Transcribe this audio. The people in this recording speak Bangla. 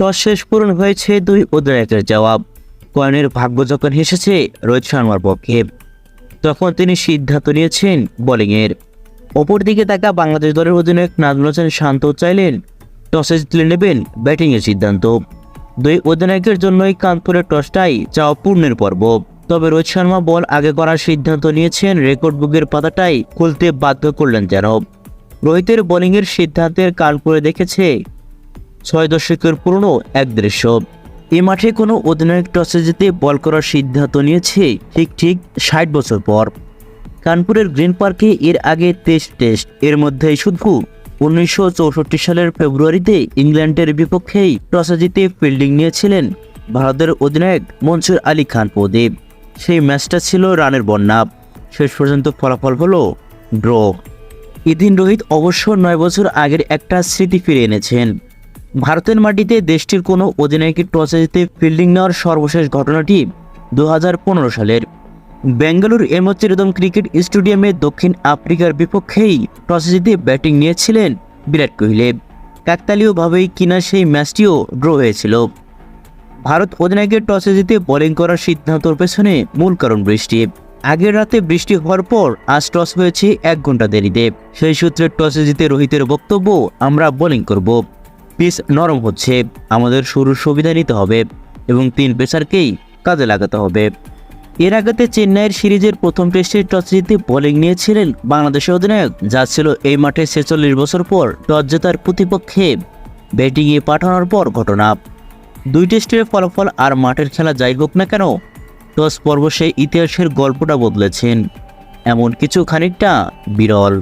টস শেষ পূরণ হয়েছে দুই অধিনায়কের জবাব। কয়েনের ভাগ্য যখন হেসেছে, রোহিত শর্মার পক্ষে। তখন তিনি সিদ্ধান্ত নিয়েছেন বোলিংয়ের। অপরদিকে থাকা বাংলাদেশ দলের অধিনায়ক নাজমুল হোসেন শান্ত চাইলেন টসে জিতলে নেবেন ব্যাটিংয়ের সিদ্ধান্ত। দুই অধিনায়কের জন্যই কানপুরের টসটাই চাওয়া পূর্ণের পর্ব। তবে রোহিত শর্মা বল আগে করার সিদ্ধান্ত নিয়েছেন, রেকর্ড বুকের পাতাটাই খুলতে বাধ্য করলেন যেন। রোহিতের বোলিংয়ের সিদ্ধান্তের কানপুরে দেখেছে ছয় দশকের পুরনো এক দৃশ্য। এ মাঠে কোনো অধিনায়ক টসে জিতে বল করার সিদ্ধান্ত নিয়েছে ঠিক ঠিক ষাট বছর পর। কানপুরের গ্রিন পার্কে এর আগে টেস্ট টেস্ট, এর মধ্যেই শুধু। উনিশশো চৌষট্টি সালের ফেব্রুয়ারিতে ইংল্যান্ডের বিপক্ষেই টসে জিতে ফিল্ডিং নিয়েছিলেন ভারতের অধিনায়ক মনসুর আলী খান প্রদীপ। সেই ম্যাচটা ছিল রানের বন্যা। শেষ পর্যন্ত ফলাফল হলো ড্র। এদিন রোহিত অবশ্য নয় বছর আগের একটা স্মৃতি ফিরে এনেছেন। ভারতের মাটিতে দেশটির কোনো অধিনায়কের টসে জিতে ফিল্ডিং নেওয়ার সর্বশেষ ঘটনাটি দু হাজার পনেরো সালের। বেঙ্গালুরু এমচিরদম ক্রিকেট স্টেডিয়ামে দক্ষিণ আফ্রিকার বিপক্ষেই টসে জিতে ব্যাটিং নিয়েছিলেন বিরাট কোহলি। কাকতালীয়ভাবেই কিনা সেই ম্যাচটিও ড্র হয়েছিল। ভারত অধিনায়কের টসে জিতে বোলিং করার সিদ্ধান্তর পেছনে মূল কারণ বৃষ্টি। আগের রাতে বৃষ্টি হওয়ার পর আজ টস হয়েছে এক ঘণ্টা দেরিতে। সেই সূত্রে টসে জিতে রোহিতের বক্তব্য আমরা বোলিং করব। পিচ নরম হচ্ছে। আমাদের শুরুর সুবিধা নিতে হবে এবং তিন পেসারকেই কাজে লাগাতে হবে। এর আগেতে চেন্নাইয়ের সিরিজের প্রথম টেস্টে টস জিতে বোলিং নিয়েছিলেন বাংলাদেশের অধিনায়ক, যা ছিল এই মাঠে ছেচল্লিশ বছর পর টস জেতার প্রতিপক্ষে ব্যাটিংয়ে পাঠানোর পর ঘটনা। দুই টেস্টের ফলাফল আর মাঠের খেলা যাই হোক না কেন, টস পর্ব সেই ইতিহাসের গল্পটা বদলেছেন। এমন কিছু খানিকটা বিরল।